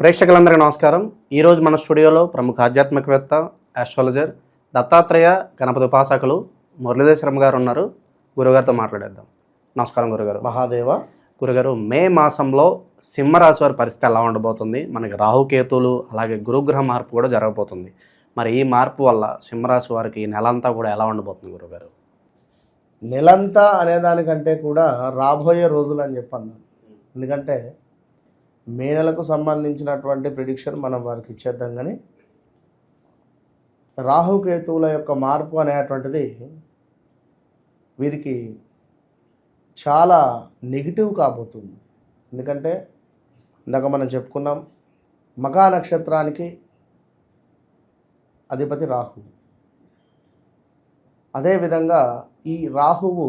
ప్రేక్షకులందరికీ నమస్కారం. ఈరోజు మన స్టూడియోలో ప్రముఖ ఆధ్యాత్మికవేత్త ఆస్ట్రాలజర్ దత్తాత్రేయ గణపతి ఉపాసకులు మురళీధర్ గారు ఉన్నారు. గురుగారితో మాట్లాడేద్దాం. నమస్కారం గురుగారు. మహాదేవ. గురుగారు మే మాసంలో సింహరాశి వారి పరిస్థితి ఎలా ఉండబోతుంది? మనకి రాహుకేతువులు అలాగే గురుగ్రహ మార్పు కూడా జరగబోతుంది. మరి ఈ మార్పు వల్ల సింహరాశి వారికి ఈ నెల అంతా కూడా ఎలా ఉండబోతుంది గురుగారు? నెలంతా అనేదానికంటే కూడా రాబోయే రోజులు అని చెప్పాను ఎందుకంటే మే నెలకు సంబంధించినటువంటి ప్రిడిక్షన్ మనం వారికి ఇచ్చేద్దాం కానీ రాహుకేతువుల యొక్క మార్పు అనేటువంటిది వీరికి చాలా నెగిటివ్ కాబోతుంది. ఎందుకంటే ఇందాక మనం చెప్పుకున్నాం మకా నక్షత్రానికి అధిపతి రాహు. అదేవిధంగా ఈ రాహువు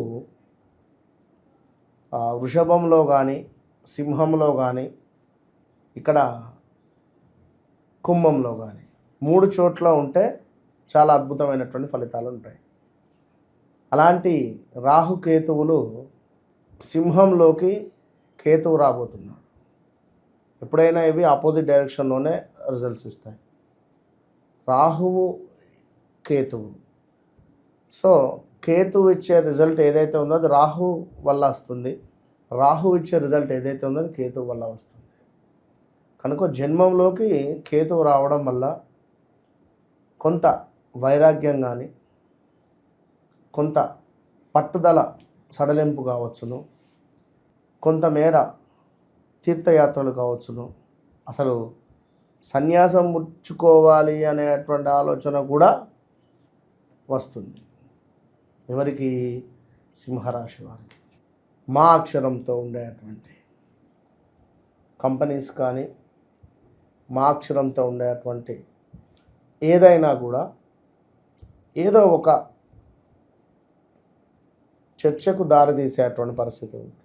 వృషభంలో కానీ సింహంలో కానీ ఇక్కడ కుంభంలో కానీ మూడు చోట్ల ఉంటే చాలా అద్భుతమైనటువంటి ఫలితాలు ఉంటాయి. అలాంటి రాహుకేతువులు సింహంలోకి కేతువు రాబోతున్నాడు ఎప్పుడైనా ఇవి ఆపోజిట్ డైరెక్షన్లోనే రిజల్ట్స్ ఇస్తాయి. రాహువు కేతువు. సో కేతు ఇచ్చే రిజల్ట్ ఏదైతే ఉందో అది రాహు వల్ల వస్తుంది. రాహు ఇచ్చే రిజల్ట్ ఏదైతే ఉందో అది కేతు వల్ల వస్తుంది. కనుక జన్మంలోకి కేతువు రావడం వల్ల కొంత వైరాగ్యం కానీ కొంత పట్టుదల సడలింపు కావచ్చును. కొంతమేర తీర్థయాత్రలు కావచ్చును. అసలు సన్యాసం ముచ్చుకోవాలి అనేటువంటి ఆలోచన కూడా వస్తుంది. ఎవరికి? సింహరాశి వారికి. మా అక్షరంతో ఉండేటువంటి కంపెనీస్ కానీ మా అక్షరంతో ఉండేటువంటి ఏదైనా కూడా ఏదో ఒక చర్చకు దారితీసేటువంటి పరిస్థితి ఉంది.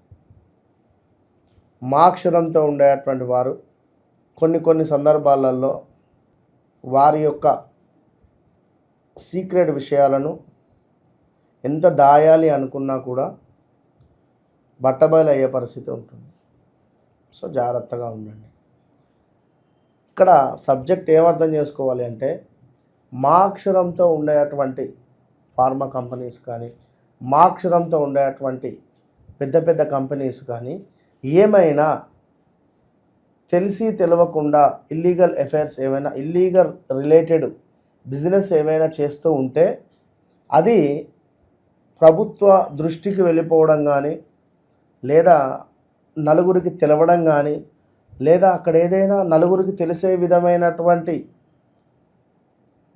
మా అక్షరంతో ఉండేటువంటి వారు కొన్ని కొన్ని సందర్భాలలో వారి యొక్క సీక్రెట్ విషయాలను ఎంత దాయాలి అనుకున్నా కూడా బట్టబయలు అయ్యే పరిస్థితి ఉంటుంది. సో జాగ్రత్తగా ఉండండి. ఇక్కడ సబ్జెక్ట్ ఏమర్థం చేసుకోవాలి అంటే మా అక్షరంతో ఉండేటువంటి ఫార్మా కంపెనీస్ కానీ మా అక్షరంతో ఉండేటువంటి పెద్ద పెద్ద కంపెనీస్ కానీ ఏమైనా తెలిసి తెలవకుండా ఇల్లీగల్ అఫైర్స్ ఏమైనా ఇల్లీగల్ రిలేటెడ్ బిజినెస్ ఏమైనా చేస్తూ ఉంటే అది ప్రభుత్వ దృష్టికి వెళ్ళిపోవడం కానీ లేదా నలుగురికి తెలవడం కానీ లేదా అక్కడ ఏదైనా నలుగురికి తెలిసే విధమైనటువంటి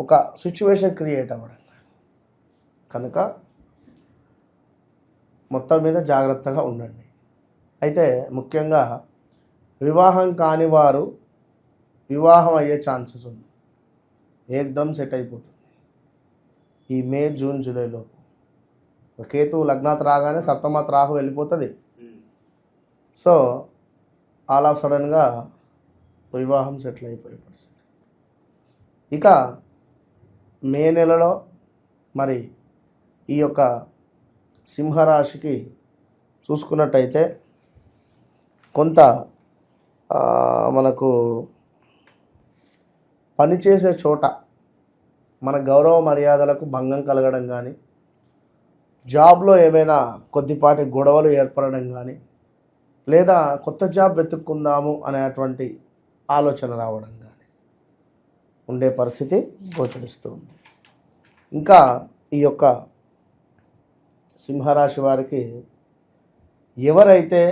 ఒక సిచ్యువేషన్ క్రియేట్ అవ్వడం. కానీ. కనుక మొత్తం మీద జాగ్రత్తగా ఉండండి. అయితే ముఖ్యంగా వివాహం కాని వారు వివాహం అయ్యే ఛాన్సెస్ ఉంది. ఏకదమ్ సెట్ అయిపోతుంది. ఈ మే జూన్ జూలైలో కేతు లగ్నాత్ రాగానే సప్తమాత్ రాహు వెళ్ళిపోతుంది. సో ఆల్ ఆఫ్ సడన్గా వివాహం సెటిల్ అయిపోయే పరిస్థితి. ఇక మే నెలలో మరి ఈ యొక్క సింహరాశికి చూసుకున్నట్టయితే కొంత మనకు పనిచేసే చోట మన గౌరవ మర్యాదలకు భంగం కలగడం కానీ జాబ్లో ఏమైనా కొద్దిపాటి గొడవలు ఏర్పడడం కానీ లేదా కొత్త జాబ్ వెతుక్కుందాము అనేటువంటి ఆలోచన రావడం కానీ ఉండే పరిస్థితి గోచరిస్తూ ఉంది. ఇంకా ఈ యొక్క సింహరాశి వారికి ఎవరైతే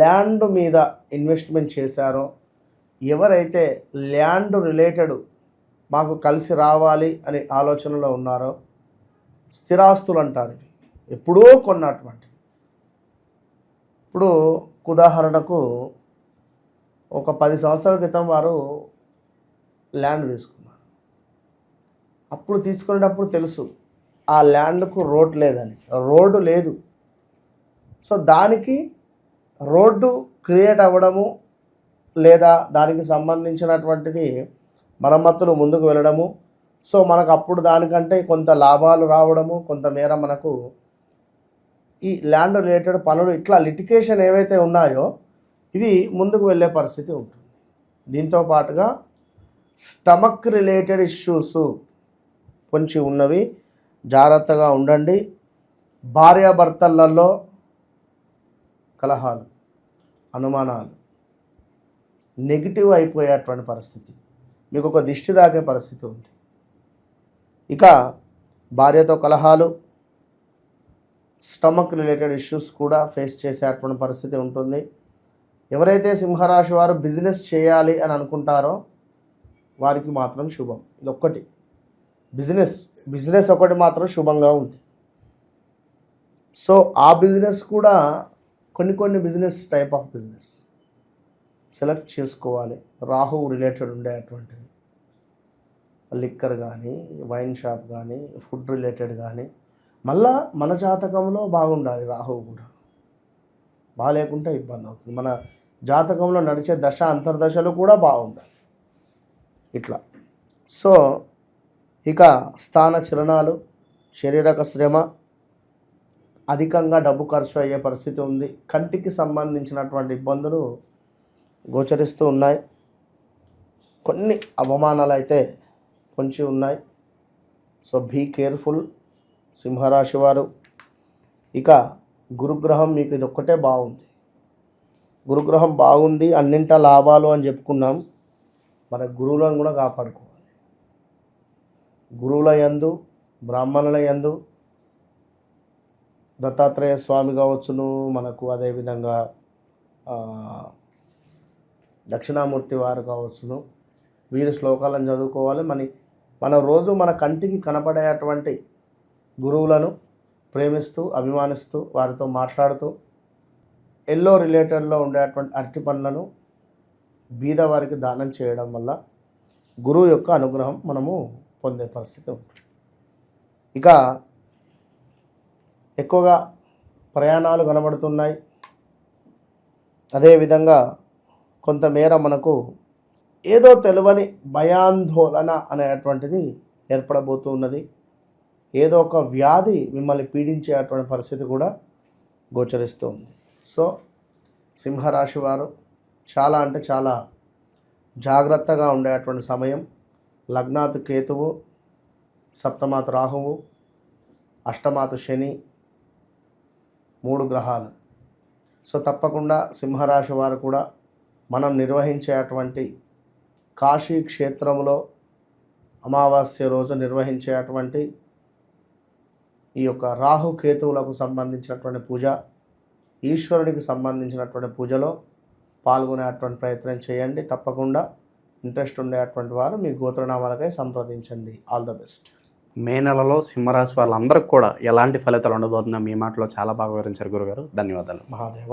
ల్యాండ్ మీద ఇన్వెస్ట్మెంట్ చేశారో ఎవరైతే ల్యాండ్ రిలేటెడ్ మాకు కలిసి రావాలి అనే ఆలోచనలో ఉన్నారో స్థిరాస్తులు అంటారు ఇవి. ఎప్పుడో కొన్నటువంటి ఇప్పుడు ఉదాహరణకు ఒక పది సంవత్సరాల క్రితం వారు ల్యాండ్ తీసుకున్నారు. అప్పుడు తీసుకునేటప్పుడు తెలుసు ఆ ల్యాండ్కు రోడ్ లేదని. రోడ్డు లేదు. సో దానికి రోడ్డు క్రియేట్ అవ్వడము లేదా దానికి సంబంధించినటువంటిది మరమ్మతులు ముందుకు వెళ్ళడము. సో మనకు అప్పుడు దానికంటే కొంత లాభాలు రావడము కొంతమేర మనకు ఈ ల్యాండ్ రిలేటెడ్ పనులు ఇట్లా లిటికేషన్ ఏవైతే ఉన్నాయో ఇవి ముందుకు వెళ్ళే పరిస్థితి ఉంటుంది. దీంతో పాటుగా స్టమక్ రిలేటెడ్ ఇష్యూస్ కొంచెం ఉన్నవి. జాగ్రత్తగా ఉండండి. భార్యాభర్తలలో కలహాలు అనుమానాలు నెగిటివ్ అయిపోయేటువంటి పరిస్థితి. మీకు ఒక దిష్టి దాకే పరిస్థితి ఉంది. ఇక భార్యతో కలహాలు స్టమక్ రిలేటెడ్ ఇష్యూస్ కూడా ఫేస్ చేసేటువంటి పరిస్థితి ఉంటుంది. ఎవరైతే సింహరాశి వారు బిజినెస్ చేయాలి అని అనుకుంటారో వారికి మాత్రం శుభం. ఇది ఒక్కటి బిజినెస్ బిజినెస్ ఒకటి మాత్రం శుభంగా ఉంది. సో ఆ బిజినెస్ కూడా కొన్ని కొన్ని business type of business. Select చేసుకోవాలి. రాహు రిలేటెడ్ ఉండేటువంటివి లిక్కర్ కానీ వైన్ షాప్ కానీ ఫుడ్ రిలేటెడ్ కానీ మళ్ళా మన జాతకంలో బాగుండాలి రాహువు కూడా. బాగాలేకుంటే ఇబ్బంది అవుతుంది. మన జాతకంలో నడిచే దశ అంతర్దశలు కూడా బాగుండాలి. ఇట్లా. సో ఇక స్థాన చలనాలు శారీరక శ్రమ అధికంగా డబ్బు ఖర్చు అయ్యే పరిస్థితి ఉంది. కంటికి సంబంధించినటువంటి ఇబ్బందులు గోచరిస్తూ ఉన్నాయి. కొన్ని అవమానాలు అయితే పొంచి ఉన్నాయి. సో బీ కేర్ఫుల్ సింహరాశి వారు ఇక గురుగ్రహం మీకు ఇది ఒక్కటే బాగుంది. గురుగ్రహం బాగుంది అన్నింట లాభాలు అని చెప్పుకున్నాం. మన గురువులను కూడా కాపాడుకోవాలి. గురువుల యందు బ్రాహ్మణుల యందు దత్తాత్రేయ స్వామి కావచ్చును మనకు అదేవిధంగా దక్షిణామూర్తి వారు కావచ్చును. వీరి శ్లోకాలను చదువుకోవాలి. మన మన రోజు మన కంటికి కనపడేటువంటి గురువులను ప్రేమిస్తూ అభిమానిస్తూ వారితో మాట్లాడుతూ ఎల్లో రిలేటెడ్లో ఉండేటువంటి అరటి పండ్లను బీద వారికి దానం చేయడం వల్ల గురువు యొక్క అనుగ్రహం మనము పొందే పరిస్థితి ఉంటుంది. ఇక ఎక్కువగా ప్రయాణాలు కనబడుతున్నాయి. అదేవిధంగా కొంతమేర మనకు ఏదో తెలియని భయాందోళన అనేటువంటిది ఏర్పడబోతూ ఉన్నది ఏదో ఒక వ్యాధి మిమ్మల్ని పీడించేటువంటి పరిస్థితి కూడా గోచరిస్తూ ఉంది. సో సింహరాశి వారు చాలా అంటే చాలా జాగ్రత్తగా ఉండేటువంటి సమయం. లగ్నాత్ కేతువు సప్తమాత రాహువు అష్టమాతు శని మూడు గ్రహాలు. సో తప్పకుండా సింహరాశి వారు కూడా మనం నిర్వహించేటువంటి కాశీ క్షేత్రంలో అమావాస్య రోజు నిర్వహించేటువంటి ఈ యొక్క రాహు కేతువులకు సంబంధించినటువంటి పూజ ఈశ్వరునికి సంబంధించినటువంటి పూజలో పాల్గొనేటువంటి ప్రయత్నం చేయండి. తప్పకుండా ఇంట్రెస్ట్ ఉండేటువంటి వారు మీ గోత్రనామాలకై సంప్రదించండి. All the best. మే నెలలో సింహరాశి వాళ్ళందరికీ కూడా ఎలాంటి ఫలితాలు ఉండబోతుందో మీ మాటలో చాలా బాగా వివరించారు గురుగారు. ధన్యవాదాలు. మహాదేవ.